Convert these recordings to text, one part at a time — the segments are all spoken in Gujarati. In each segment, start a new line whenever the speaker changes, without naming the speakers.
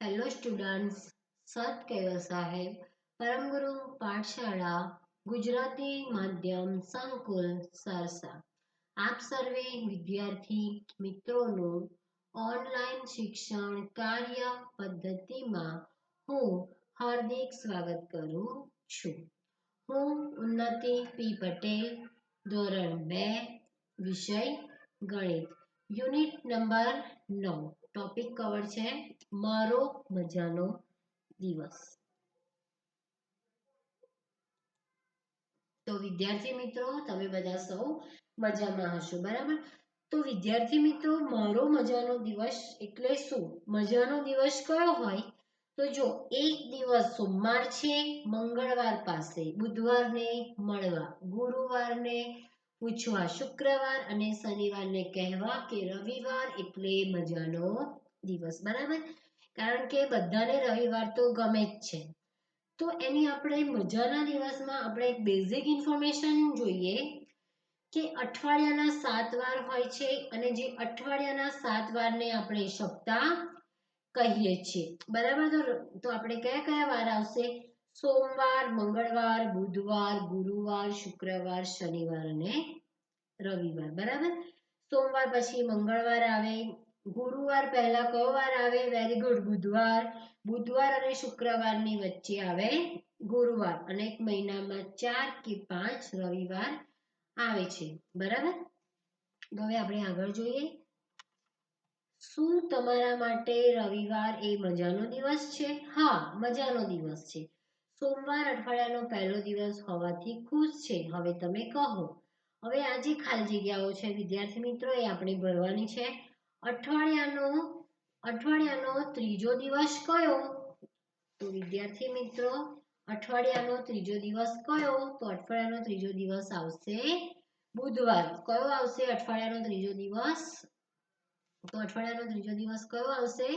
હેલો સ્ટુડન્ટ્સ સત કેવલ સાહેબ પરમગુરુ પાઠશાળા, ગુજરાતી માધ્યમ, સંકુલ, સરસા. આપ સર્વે વિદ્યાર્થી મિત્રોનું ઓનલાઈન શિક્ષણ કાર્ય પદ્ધતિમાં હું હાર્દિક સ્વાગત કરું છું. હું ઉન્નતિ પી પટેલ, ધોરણ બે, વિષય ગણિત, યુનિટ નંબર નવ. ટોપિક કવર છે મારો મજાનો દિવસ. તો વિદ્યાર્થી મિત્રો, તમે બધા સૌ મજામાં હશો, બરાબર? તો વિદ્યાર્થી મિત્રો, મારો મજાનો દિવસ એટલે શું? મજાનો દિવસ કયો હોય? તો જો એક દિવસ સોમવાર છે, મંગળવાર પાસે, બુધવારને મળવા, ગુરુવારને પૂછવા શુક્રવાર અને શનિવારને કહેવા કે રવિવાર એટલે મજાનો દિવસ, બરાબર? કારણ કે બધાને રવિવાર તો ગમે જ છે. તો એની આપણે મજાના દિવસમાં આપણે એક બેઝિક ઇન્ફોર્મેશન જોઈએ કે અઠવાડિયાના સાત વાર હોય છે અને જે અઠવાડિયાના સાત વારને આપણે સપ્તાહ કહીએ છીએ. બરાબર? તો તો આપણે કયા કયા વાર આવશે? સોમવાર, મંગળવાર, બુધવાર, ગુરુવાર, શુક્રવાર, શનિવાર અને રવિવાર, બરાબર? સોમવાર પછી મંગળવાર આવે, ગુરુવાર પહેલા કયો વાર આવે? વેરી ગુડ બુધવાર. બુધવાર અને શુક્રવારની વચ્ચે આવે ગુરુવાર અને એક મહિનામાં ચાર કે પાંચ રવિવાર આવે છે, બરાબર? તો હવે આપણે આગળ જોઈએ. શું તમારા માટે રવિવાર એ મજાનો દિવસ છે? હા, મજાનો દિવસ છે. સોમવાર અઠવાડિયાનો પહેલો દિવસ હોવાથી ખુશ છે. હવે તમે કહો. હવે આ જે ખાલી જગ્યાઓ છે, વિદ્યાર્થી મિત્રો, એ આપણે ભરવાની છે. અઠવાડિયાનો અઠવાડિયાનો ત્રીજો દિવસ કયો? તો વિદ્યાર્થી મિત્રો, અઠવાડિયાનો ત્રીજો દિવસ કયો? તો અઠવાડિયાનો ત્રીજો દિવસ આવશે બુધવાર. કયો આવશે અઠવાડિયાનો ત્રીજો દિવસ? તો અઠવાડિયાનો ત્રીજો દિવસ કયો આવશે?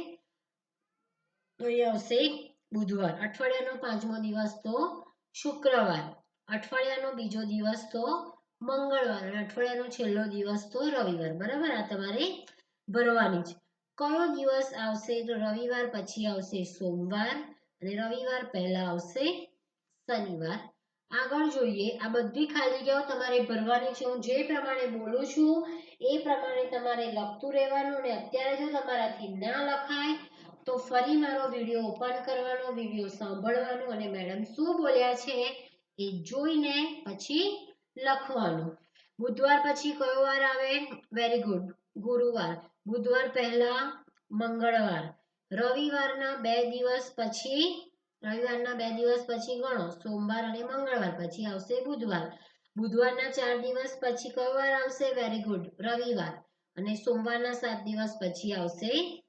તો એ આવશે બુધવાર. અઠવાડિયાનો પાંચમો દિવસ તો શુક્રવાર. અઠવાડિયાનો બીજો દિવસ તો મંગળવાર અને અઠવાડિયાનો છેલ્લો દિવસ તો રવિવાર. બરાબર? આ તમારે ભરવાની છે. કયો દિવસ આવશે? તો રવિવાર પછી આવશે સોમવાર અને રવિવાર પહેલા આવશે શનિવાર. આગળ જોઈએ. આ બધી ખાલી જગ્યાઓ તમારે ભરવાની છે. હું જે પ્રમાણે બોલું છું, એ પ્રમાણે તમારે લખતું રહેવાનું અને અત્યારે જો તમારાથી ના લખાય તો ફરી મારો વીડિયો ઓપન કરવાનો, વીડિયો સાંભળવાનો અને મેડમ શું બોલ્યા છે એ જોઈને પછી લખવાનું. બુધવાર પછી કયો વાર આવે? વેરી ગુડ ગુરુવાર. બુધવાર પહેલા મંગળવાર. રવિવારના બે દિવસ પછી, રવિવારના બે દિવસ પછી ગણો, સોમવાર અને મંગળવાર પછી આવશે બુધવાર. બુધવારના ચાર દિવસ પછી કયો વાર આવશે? વેરી ગુડ રવિવાર. અને સોમવારના સાત દિવસ પછી આવશે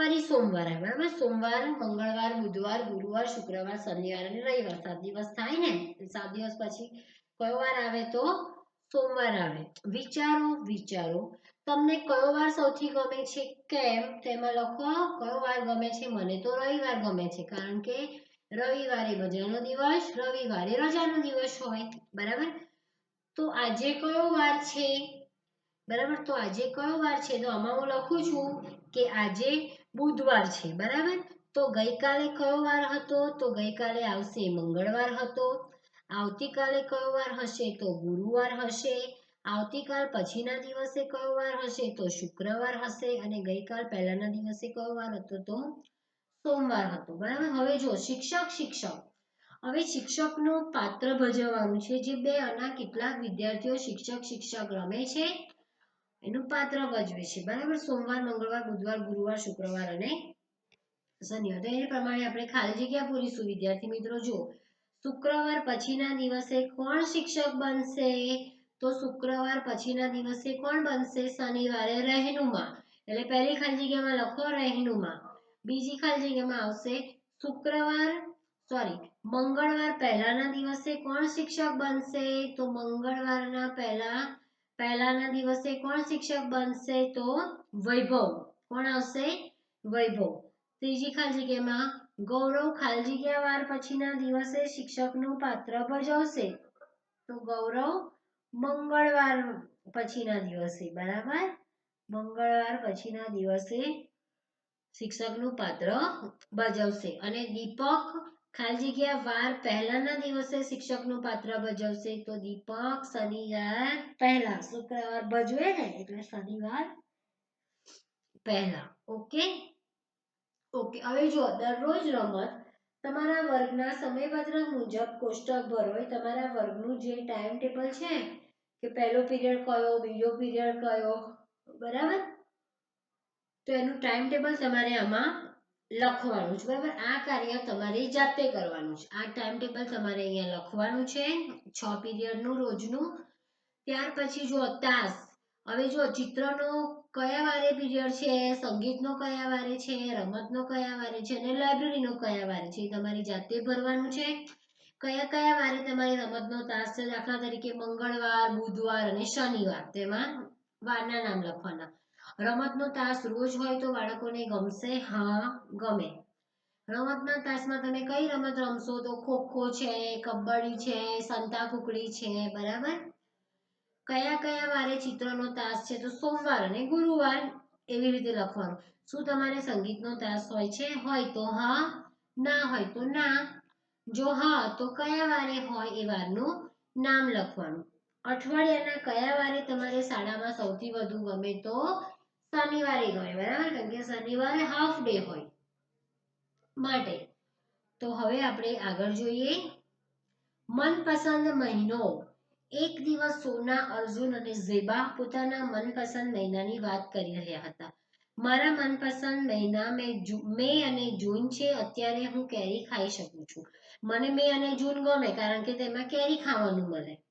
ફરી સોમવાર આવે બરાબર સોમવાર મંગળવાર બુધવાર ગુરુવાર શુક્રવાર શનિવાર અને રવિવાર સાત દિવસ થાય ને સાત દિવસ પછી કયો વાર આવે તો સોમવાર આવે વિચારો વિચારો તમને કયો વાર સૌથી ગમે છે કેમ તેમાં લખો કયો વાર ગમે છે મને તો રવિવાર ગમે છે કારણ કે રવિવારે મજાનો દિવસ રવિવારે રજાનો દિવસ હોય બરાબર તો આજે કયો વાર છે બરાબર? તો આજે કયો વાર છે? તો આમાં હું લખું છું કે આજે બુધવાર છે, બરાબર? તો ગઈકાલે કયો વાર હતો? તો ગઈકાલે આવશે મંગળવાર હતો. આવતીકાલે કયો વાર હશે? તો ગુરુવાર હશે. આવતીકાલ પછીના દિવસે કયો વાર હશે? તો શુક્રવાર હશે. અને ગઈકાલ પહેલાના દિવસે કયો વાર હતો? તો સોમવાર હતો, બરાબર? હવે જો, શિક્ષક શિક્ષક. હવે શિક્ષકનું પાત્ર ભજવવાનું છે. જે બે અના કેટલાક વિદ્યાર્થીઓ શિક્ષક શિક્ષક રમે છે. એનું પાત્ર ભજવે છે. બરાબર? સોમવાર, મંગળવાર, બુધવાર, ગુરુવાર, શુક્રવાર અને શનિવાર. તો એ પ્રમાણે આપણે ખાલી જગ્યા પૂરીશું. વિદ્યાર્થી મિત્રો જો શુક્રવાર પછીના દિવસે કોણ શિક્ષક બનશે? તો શુક્રવાર પછીના દિવસે કોણ બનશે? શનિવારે રહેનુમા. એટલે પહેલી ખાલી જગ્યામાં લખો રહેનુમા. બીજી ખાલી જગ્યામાં આવશે શુક્રવાર, સોરી, મંગળવાર પહેલાના દિવસે કોણ શિક્ષક બનશે? તો મંગળવારના પહેલા પહેલાના દિવસે કોણ શિક્ષક બનશે તો વૈભવ. કોણ આવશે? વૈભવ. ત્રીજી ખાલી જગ્યામાં, ગૌરવ ખાલી જગ્યા વાર પછીના દિવસે શિક્ષકનું પાત્ર ભજવશે. તો ગૌરવ મંગળવાર પછીના દિવસે, બરાબર? મંગળવાર પછીના દિવસે શિક્ષકનું પાત્ર ભજવશે. અને દીપક ખાલી જગ્યા વાર પહેલાના દિવસે શિક્ષકનું પાત્ર ભજવશે તો દીપક શનિવાર પહેલા, શુક્રવાર ભજવે ને એટલે શનિવાર પહેલા. ઓકે ઓકે હવે જો દરરોજ રમત તમારા વર્ગના સમયપત્રક મુજબ કોષ્ટક ભરો તમારા વર્ગનું જે ટાઈમ ટેબલ છે કે પહેલો પીરિયડ કયો, બીજો પીરિયડ કયો, બરાબર? તો એનું ટાઈમ ટેબલ તમારે આમાં લખવાનું છે, બરાબર? આ કાર્ય તમારે જાતે કરવાનું છે. આ ટાઈમ ટેબલ તમારે અહીંયા લખવાનું છે, છ પીરિયડનું રોજનું. ત્યાર પછી જો તાસ. હવે જો ચિત્રનો કયા વારે પીરિયડ છે, સંગીતનો કયા વારે છે, રમતનો કયા વારે છે અને લાઇબ્રેરીનો કયા વારે છે તમારી જાતે ભરવાનું છે. કયા કયા વારે તમારી રમતનો તાસ છે, દાખલા તરીકે મંગળવાર, બુધવાર અને શનિવાર, તેમાં વારના નામ લખવાના. રમતનો તાસ રોજ હોય તો બાળકોને ગમશે? હા, ગમે. રમતના તાસમાં તમે કઈ રમત રમશો? તો ખોખો છે, કબડ્ડી છે, સંતા કુકડી છે, બરાબર? કયા કયા વારે ચિત્રનો તાસ છે? તો સોમવાર અને ગુરુવાર એવી રીતે લખવાનું. શું તમારે સંગીતનો તાસ હોય છે? હોય તો હા, ના હોય તો ના. જો હા, તો કયા વારે હોય એ વારનું નામ લખવાનું. અઠવાડિયાના કયા વારે તમારે શાળામાં સૌથી વધુ ગમે તો શનિવારે ગણે બરાબર? કારણ કે શનિવારે હાફ ડે હોય માટે. તો હવે આપણે આગળ જોઈએ. મનપસંદ મહિનો. એક દિવસ સોના, અર્જુન અને ઝેબા પોતાના મનપસંદ મહિનાની વાત કરી રહ્યા હતા. મારા મનપસંદ મહિના મે મે અને જૂન છે, અત્યારે હું કેરી ખાઈ શકું છું. મને મે અને જૂન ગમે, કારણ કે તેમાં કેરી ખાવાનું મળે.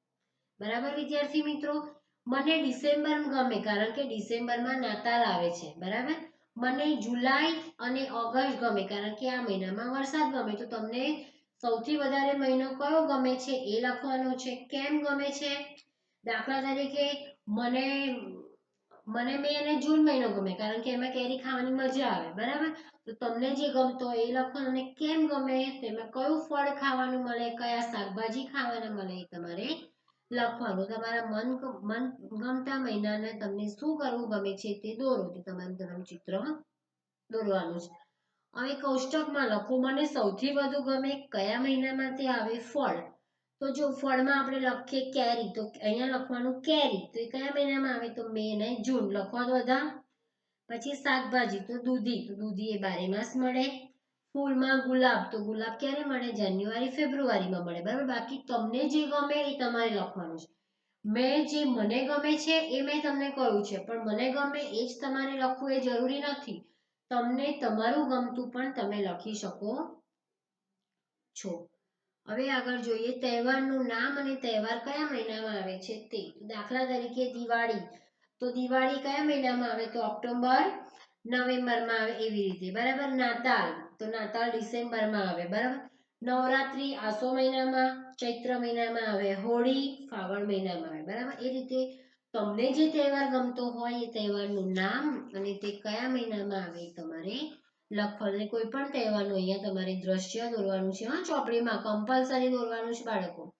બરાબર, વિદ્યાર્થી મિત્રો? મને ડિસેમ્બર ગમે, કારણ કે ડિસેમ્બરમાં નાતાલ આવે છે, બરાબર? મને જુલાઈ અને ઓગસ્ટ ગમે, કારણ કે આ મહિનામાં વરસાદ ગમે. તો તમને સૌથી વધારે મહિનો કયો ગમે છે એ લખવાનો છે. કેમ ગમે છે? દાખલા તરીકે મને મને મે અને જૂન મહિનો ગમે, કારણ કે એમાં કેરી ખાવાની મજા આવે, બરાબર? તો તમને જે ગમતો એ લખવાનું. અને કેમ ગમે? તેમાં કયું ફળ ખાવાનું મળે, કયા શાકભાજી ખાવાના મળે એ તમારે લખવાનું. તમારા મન મન ગમતા મહિનાને તમને શું કરવું ગમે છે તે દોરો. તે તમારું તમારું ચિત્ર દોરવાનું છે. હવે કોષ્ટકમાં લખો. મને સૌથી વધુ ગમે કયા મહિનામાં તે આવે? ફળ. તો જો ફળમાં આપણે લખીએ કેરી, તો અહીંયા લખવાનું કેરી. તો એ કયા મહિનામાં આવે? તો મે અને જૂન. લખવાનું બધા પછી શાકભાજી, તો દૂધી. તો દૂધી એ બારે માસ મળે. ફૂલમાં ગુલાબ, તો ગુલાબ ક્યારે મળે? જાન્યુઆરી, ફેબ્રુઆરીમાં મળે. બરાબર? બાકી તમને જે ગમે એ તમારે લખવાનું છે. મેં જે મને ગમે છે એ મેં તમને કહ્યું છે, પણ મને ગમે એ જ તમારે લખવું એ જરૂરી નથી. તમને તમારું ગમતું પણ તમે લખી શકો છો. હવે આગળ જોઈએ, તહેવારનું નામ અને તહેવાર કયા મહિનામાં આવે છે તે દાખલા તરીકે દિવાળી. તો દિવાળી કયા મહિનામાં આવે? તો ઓક્ટોબર, નવેમ્બરમાં આવે એવી રીતે. બરાબર? નાતાલ. તો નાતાલ ડિસેમ્બરમાં આવે, બરાબર? નવરાત્રી આસો મહિનામાં, ચૈત્ર મહિનામાં આવે, હોળી ફાગણ મહિનામાં આવે, બરાબર? એ રીતે તમને જે તહેવાર ગમતો હોય એ તહેવારનું નામ અને તે કયા મહિનામાં આવે તમારે લખવાનું. કોઈ પણ તહેવારનું અહીંયા તમારે દ્રશ્ય દોરવાનું છે. હા, ચોપડીમાં કમ્પલસરી દોરવાનું છે બાળકો.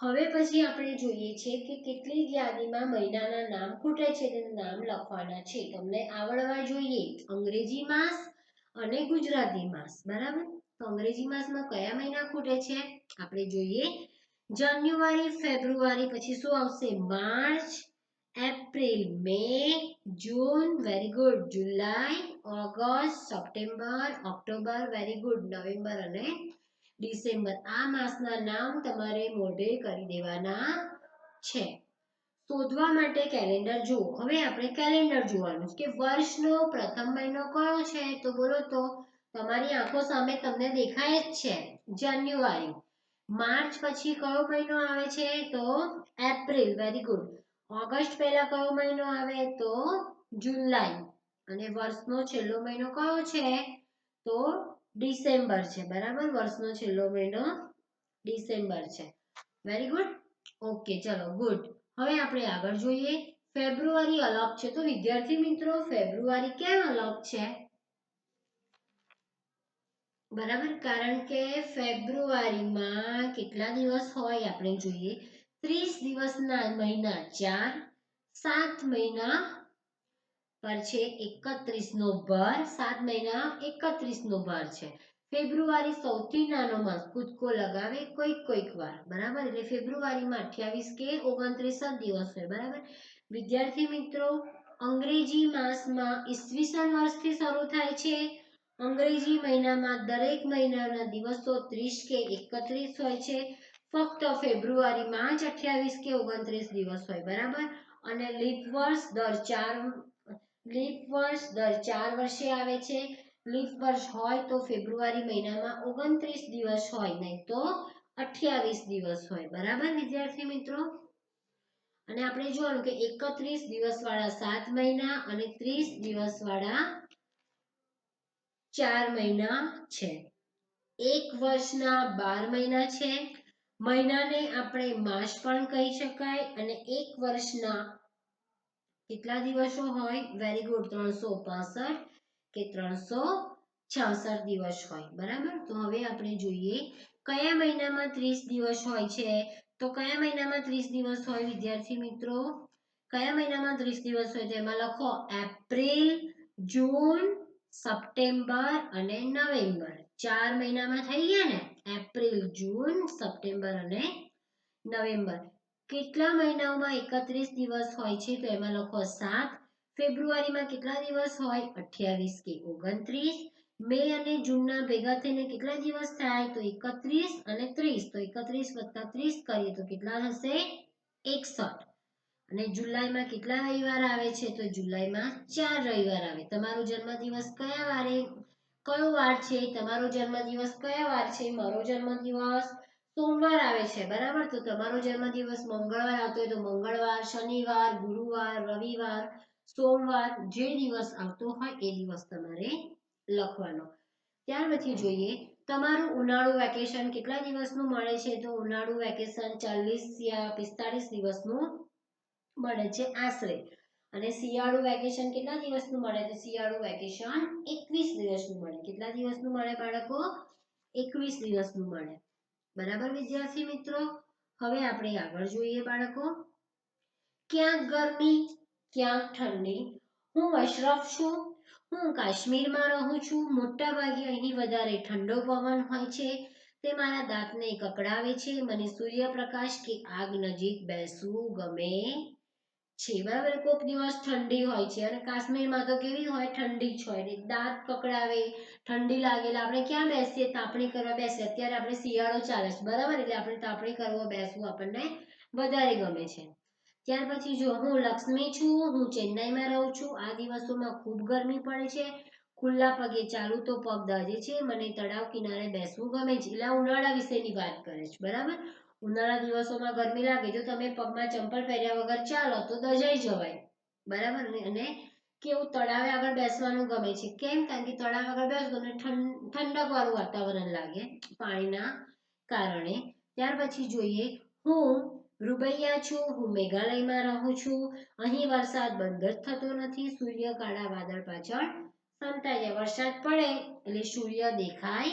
હવે પછી આપણે જોઈએ છે કે કેટલી યાદીમાં મહિનાના નામ ખૂટે છે, તેના નામ લખવાના છે. તમને આવડવા જોઈએ. અંગ્રેજી માસ અને ગુજરાતી માસ, બરાબર? તો અંગ્રેજી માસમાં કયા મહિના ખૂટે છે? આપણે જોઈએ. જાન્યુઆરી, ફેબ્રુઆરી, પછી શું આવશે? માર્ચ, એપ્રિલ, મે, જૂન, વેરી ગુડ. જુલાઈ, ઓગસ્ટ, સપ્ટેમ્બર, ઓક્ટોબર, વેરી ગુડ. નવેમ્બર અને ડિસેમ્બર. આ માસના નામ તમારે મોઢે કરી દેવાના છે. શોધવા માટે કેલેન્ડર જુઓ. હવે આપણે કેલેન્ડર જોવાનું કે વર્ષનો પ્રથમ મહિનો કયો છે? તો બોલો તો તમારી આંખો સામે તમને દેખાય જ છે. જાન્યુઆરી માર્ચ પછી કયો મહિનો આવે છે? તો એપ્રિલ વેરી ગુડ ઓગસ્ટ પહેલા કયો મહિનો આવે? તો જુલાઈ અને વર્ષનો છેલ્લો મહિનો કયો છે? તો ડિસેમ્બર છે. બરાબર? વર્ષનો છેલ્લો મહિનો ડિસેમ્બર છે. વેરી ગુડ ઓકે ચલો ગુડ હવે આપણે આગળ જોઈએ, ફેબ્રુઆરી અલગ છે. તો વિદ્યાર્થી મિત્રો, ફેબ્રુઆરી કેમ અલગ છે? બરાબર? કારણ કે ફેબ્રુઆરીમાં કેટલા દિવસ હોય આપણે જોઈએ? ત્રીસ દિવસના મહિના ચાર, સાત મહિના પર છે એકત્રીસ નો ભર, સાત મહિના એકત્રીસ નો ભર છે. ફેબ્રુઆરી સૌથી નાનો માસ કૂદકો લગાવે કોઈક કોઈક વાર. બરાબર? એટલે ફેબ્રુઆરીમાં અઠ્યાવીસ કે ઓગણત્રીસ જ દિવસ હોય. બરાબર? વિદ્યાર્થી મિત્રો, અંગ્રેજી માસમાં ઈસવીસન વર્ષથી શરૂ થાય છે. અંગ્રેજી મહિનામાં દરેક મહિનાના દિવસો ત્રીસ કે એકત્રીસ હોય છે. ફક્ત ફેબ્રુઆરીમાં જ અઠ્યાવીસ કે ઓગણત્રીસ દિવસ હોય. બરાબર? અને લીપ વર્ષ દર ચાર, લીપ વર્ષ દર ચાર વર્ષે આવે છે. લીપ વર્ષ હોય તો ફેબ્રુઆરી મહિનામાં ઓગણત્રીસ દિવસ હોય, નહીં તો અઠ્યાવીસ દિવસ હોય. બરાબર, વિદ્યાર્થી મિત્રો? અને આપણે જોવાનું કે એકત્રીસ દિવસ વાળા સાત મહિના અને ત્રીસ દિવસ વાળા ચાર મહિના છે. એક વર્ષના બાર મહિના છે. મહિનાને આપણે માસ પણ કહી શકાય અને એક વર્ષના કેટલા દિવસો હોય? વેરી ગુડ ત્રણસો પાસઠ. કે ત્રણસો છાસઠ દિવસ હોય. બરાબર? તો હવે આપણે જોઈએ કયા મહિનામાં ત્રીસ દિવસ હોય છે? તો કયા મહિનામાં ત્રીસ દિવસ હોય? વિદ્યાર્થી મિત્રો, કયા મહિનામાં ત્રીસ દિવસ હોય? તેમાં લખો એપ્રિલ, જૂન, સપ્ટેમ્બર અને નવેમ્બર. ચાર મહિનામાં થઈ ગયા ને? એપ્રિલ, જૂન, સપ્ટેમ્બર અને નવેમ્બર. કેટલા મહિનાઓમાં એકત્રીસ દિવસ હોય છે? તો એમાં લખો સાત ફેબ્રુઆરીમાં કેટલા દિવસ હોય? અઠ્યાવીસ કે ઓગણત્રીસ? મે અને જૂનના ભેગા થઈને કેટલા દિવસ થાય? તો એકત્રીસ અને ત્રીસ. તો એકત્રીસ વત્તા ત્રીસ કરીએ તો કેટલા થશે એકસઠ. અને જુલાઈમાં કેટલા રવિવાર આવે છે? તો જુલાઈમાં ચાર રવિવાર આવે. તમારો જન્મદિવસ કયા વારે? કયો વાર છે? તમારો જન્મદિવસ કયા વાર છે? મારો જન્મદિવસ સોમવાર આવે છે. બરાબર? તો તમારો જન્મદિવસ મંગળવાર આવતો હોય તો મંગળવાર, શનિવાર, ગુરુવાર, રવિવાર સોમવાર જે દિવસ આવતો હોય એ દિવસ તમારે લખવાનો. ત્યાર પછી જોઈએ, તમારું ઉનાળુ વેકેશન કેટલા દિવસનું મળે છે? તો ઉનાળુ વેકેશન ચાલીસ યા પિસ્તાળીસ દિવસનું મળે છે આશરે. અને શિયાળુ વેકેશન કેટલા દિવસનું મળે? તો શિયાળુ વેકેશન એકવીસ દિવસનું મળે. કેટલા દિવસનું મળે બાળકો? એકવીસ દિવસનું મળે. બરાબર વિદ્યાર્થી મિત્રો? હવે આપણે આગળ જોઈએ બાળકો. ક્યાંક ગરમી ક્યાંક ઠંડી? હું અશરફ છું. હું કાશ્મીરમાં રહું છું. મોટા ભાગે અહીં વધારે ઠંડો પવન હોય છે. તે મારા દાંતને કકડાવે છે. મને સૂર્યપ્રકાશ કે આગ નજીક બેસવું ગમે છે. બરાબર કોઈક દિવસ ઠંડી હોય છે અને કાશ્મીરમાં તો કેવી હોય? ઠંડી જ હોય દાંત કકડાવે, ઠંડી લાગેલા આપણે ક્યાં બેસીએ? તાપણી કરવા બેસીએ. અત્યારે આપણે શિયાળો ચાલે છે. બરાબર, એટલે આપણે તાપણી કરવા, બેસવું આપણને વધારે ગમે છે. ત્યાર પછી જો હું લક્ષ્મી છું, હું ચેન્નાઈમાં રહું છું. આ દિવસોમાં ખૂબ ગરમી પડે છે. ખુલ્લા પગે ચાલુ તો પગ દાજે છે. મને તળાવ કિનારે બેસવું ગમે. છે એટલે ઉનાળા વિશેની વાત કરે છે. બરાબર? ઉનાળા દિવસોમાં ગરમી લાગે. જો તમે પગમાં ચંપલ પહેર્યા વગર ચાલો તો દજાઈ જવાય. બરાબર? અને કેવું? તળાવે આગળ બેસવાનું ગમે છે. કેમ? કારણ કે તળાવ આગળ બેસો ને ઠંડક વાળું વાતાવરણ લાગે પાણીના કારણે. ત્યાર પછી જોઈએ હું રૂબૈયા છું, હું મેઘાલયમાં રહું છું. અહીં વરસાદ બંધ જ થતો નથી. સૂર્ય કાળા વાદળ પાછળ જાય વરસાદ પડે, એટલે સૂર્ય દેખાય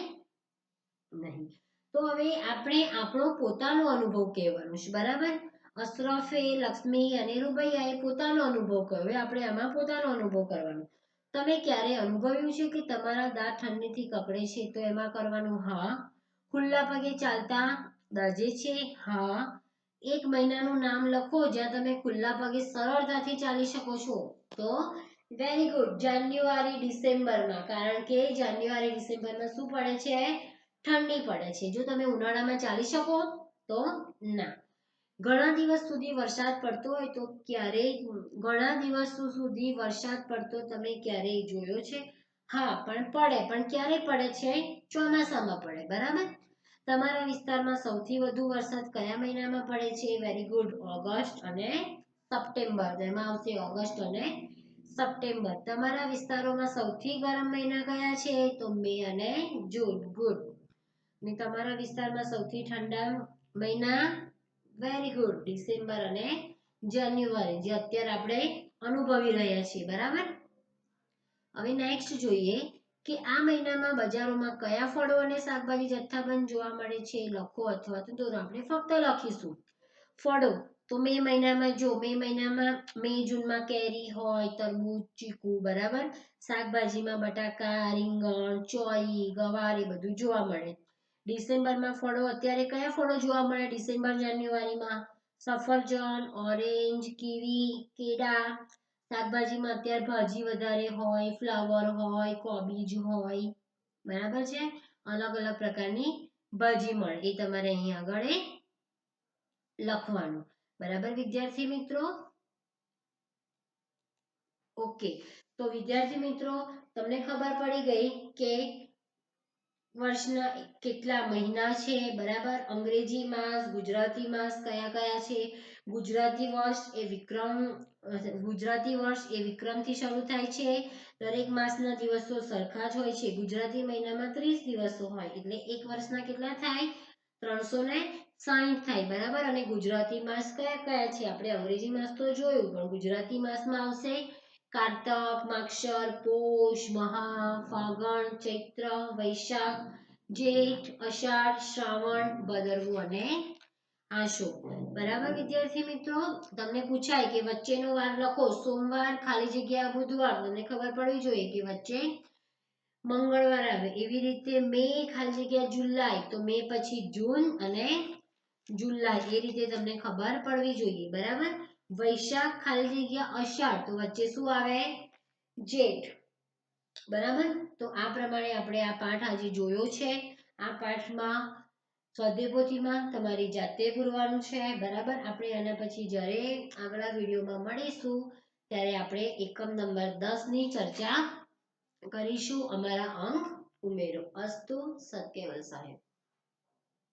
નહીં. તો હવે આપણે આપણો પોતાનો અનુભવ કહેવાનો છે, બરાબર? અશરફે, લક્ષ્મી અને રૂબૈયાએ પોતાનો અનુભવ કર્યો. આપણે આમાં પોતાનો અનુભવ કરવાનો. તમે ક્યારે અનુભવ્યું છે કે તમારા દાંત ઠંડીથી કપડે છે? તો એમાં કરવાનું, હા. ખુલ્લા પગે ચાલતા દાજે છે, હા. એક મહિનાનું નામ લખો જ્યાં તમે ખુલ્લા પગે સરળતાથી ચાલી શકો છો. તો વેરી ગુડ જાન્યુઆરી ડિસેમ્બરમાં, કારણ કે જાન્યુઆરી ડિસેમ્બરમાં શું પડે છે? ઠંડી પડે છે. જો તમે ઉનાળામાં ચાલી શકો, તો ના. ઘણા દિવસ સુધી વરસાદ પડતો હોય તો ક્યારેય, ઘણા દિવસ સુધી વરસાદ પડતો તમે ક્યારેય જોયો છે? હા, પણ પડે. પણ ક્યારે પડે છે? ચોમાસામાં પડે. બરાબર? તમારા વિસ્તારમાં સૌથી વધુ વરસાદ કયા મહિનામાં પડે છે? વેરી ગુડ ઓગસ્ટ અને સપ્ટેમ્બર. તેમાં આવશે ઓગસ્ટ અને સપ્ટેમ્બર. તમારા વિસ્તારોમાં સૌથી ગરમ મહિના કયા છે? તો મે અને જૂન. ગુડ ને તમારા વિસ્તારમાં સૌથી ઠંડા મહિના? વેરી ગુડ ડિસેમ્બર અને જાન્યુઆરી, જે અત્યારે આપણે અનુભવી રહ્યા છીએ. બરાબર? હવે નેક્સ્ટ જોઈએ કે આ મહિનામાં બજારોમાં કયા ફળો અને શાકભાજી જથ્થાબંધ જોવા મળે છે લખો અથવા તો દોરો આપણે ફક્ત લખીશું. ફળો, તો મે મહિનામાં જો, મે મહિનામાં મે જૂનમાં કેરી હોય, તરબૂચ, ચીકુ, બરાબર? શાકભાજીમાં બટાકા, રીંગણ ચોઈ ગવાર એ બધું જોવા મળે. ડિસેમ્બરમાં ફળો, અત્યારે કયા ફળો જોવા મળે? ડિસેમ્બર, જાન્યુઆરીમાં સફરજન, ઓરેન્જ, કીવી, કેળા શાકભાજીમાં અત્યારે ભાજી વધારે હોય ફ્લાવર હોય, કોબીજ હોય, બરાબર છે? અલગ અલગ પ્રકારની ભાજી મળે, એ તમારે અહીં આગળ લખવાનું. બરાબર વિદ્યાર્થી મિત્રો? ઓકે, તો વિદ્યાર્થી મિત્રો, તમને ખબર પડી ગઈ કે વર્ષના કેટલા મહિના છે, બરાબર? અંગ્રેજી માસ, ગુજરાતી માસ કયા કયા છે? ગુજરાતી વર્ષ એ વિક્રમ ગુજરાતી વર્ષ એ વિક્રમથી શરૂ થાય છે. દરેક માસના દિવસો સરખા જ હોય છે. ગુજરાતી મહિનામાં ત્રીસ દિવસો હોય, એટલે એક વર્ષના કેટલા થાય? ત્રણસો ને સાહીઠ થાય, બરાબર? અને ગુજરાતી માસ કયા કયા છે? આપણે અંગ્રેજી માસ તો જોયું, પણ ગુજરાતી માસમાં આવશે કારતક માક્ષર પોષ, મહા, ફાગણ, ચૈત્ર, વૈશાખ, જેઠ, અષાઢ, શ્રાવણ ભદરવું અને આશો બરાબર, વિદ્યાર્થી મિત્રો, તમને પૂછાય કે વચ્ચેનો વાર લખો, સોમવાર, ખાલી જગ્યા, બુધવાર, તમને ખબર પડવી જોઈએ કે વચ્ચે મંગળવાર આવે. એવી રીતે મે, ખાલી જગ્યા, જુલાઈ, તો મે પછી જૂન અને જુલાઈ, એ રીતે તમને ખબર પડવી જોઈએ. બરાબર? વૈશાખ, ખાલી જગ્યા, અષાઢ, તો વચ્ચે શું આવે? જેઠ. બરાબર? તો આ પ્રમાણે આપણે આ પાઠ આજે જોયો છે. આ પાઠમાં સ્વાધ્યાયપોથીમાં તમારી જાતે પૂરવાનું છે, બરાબર? આપણે આના પછી જ્યારે આગલા વિડીયોમાં મળીશું, ત્યારે આપણે એકમ નંબર દસની ચર્ચા કરીશું. અમારા અંક ઉમેરો. અસ્તુ સત્યવલ સાહેબ.